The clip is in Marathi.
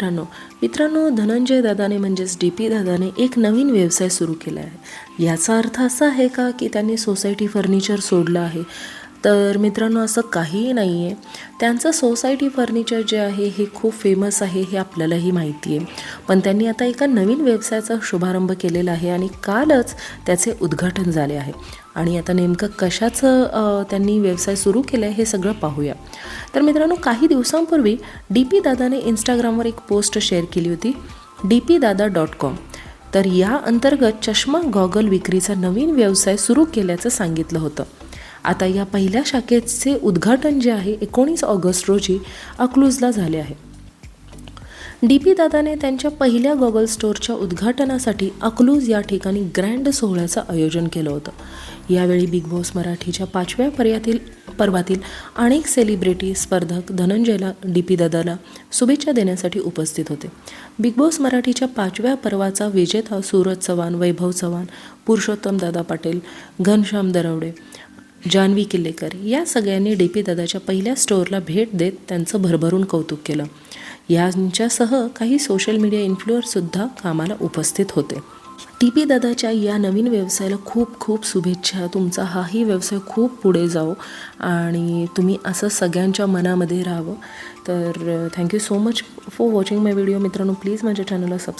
मित्रांनो मित्रांनो धनंजय दादाने म्हणजेच डी पी दादाने एक नवीन व्यवसाय सुरू केला आहे. याचा अर्थ असा आहे का की त्यांनी सोसायटी फर्निचर सोडलं आहे? तर मित्रांनो असं काहीही नाही आहे त्यांचं सोसायटी फर्निचर जे आहे हे खूप फेमस आहे हे आपल्यालाही माहिती आहे पण त्यांनी आता एका नवीन व्यवसायाचा शुभारंभ केलेला आहे आणि कालच त्याचे उद्घाटन झाले आहे. आणि आता नेमकं कशाचं त्यांनी व्यवसाय सुरू केला आहे हे सगळं पाहूया. तर मित्रांनो काही दिवसांपूर्वी डी पी दादाने इंस्टाग्रामवर एक पोस्ट शेअर केली होती D P Dada dot com तर या अंतर्गत चष्मा गॉगल विक्रीचा नवीन व्यवसाय सुरू केल्याचं सांगितलं होतं. आता या पहिल्या शाखेचे उद्घाटन जे आहे एकोणीस ऑगस्ट रोजी अक्लूजला झाले आहे. डी पी दादाने त्यांच्या पहिल्या गॉगल स्टोअरच्या उद्घाटनासाठी अकलूज या ठिकाणी ग्रँड सोहळ्याचं आयोजन केलं होतं. यावेळी बिग बॉस मराठीच्या पाचव्या पर्यातील पर्वातील अनेक सेलिब्रिटी स्पर्धक धनंजयला डी पी दादाला शुभेच्छा देण्यासाठी उपस्थित होते. बिग बॉस मराठीच्या पाचव्या पर्वाचा विजेता सूरज चव्हाण वैभव चव्हाण पुरुषोत्तम दादा पाटील घनश्याम दरवडे जानवी किल्लेकर या सगळ्यांनी डी पी दादाच्या पहिल्या स्टोअरला भेट देत त्यांचं भरभरून कौतुक केलं. यांच्यासह काही सोशल मीडिया इन्फ्लुअर्ससुद्धा कामाला उपस्थित होते. टी पी दादाच्या या नवीन व्यवसायाला खूप खूप शुभेच्छा. तुमचा हाही व्यवसाय खूप पुढे जाओ आणि तुम्ही असं सगळ्यांच्या मनामध्ये राहावं. तर thank you so much for watching my video मित्रांनो प्लीज माझ्या चॅनलला सबस्क्राईब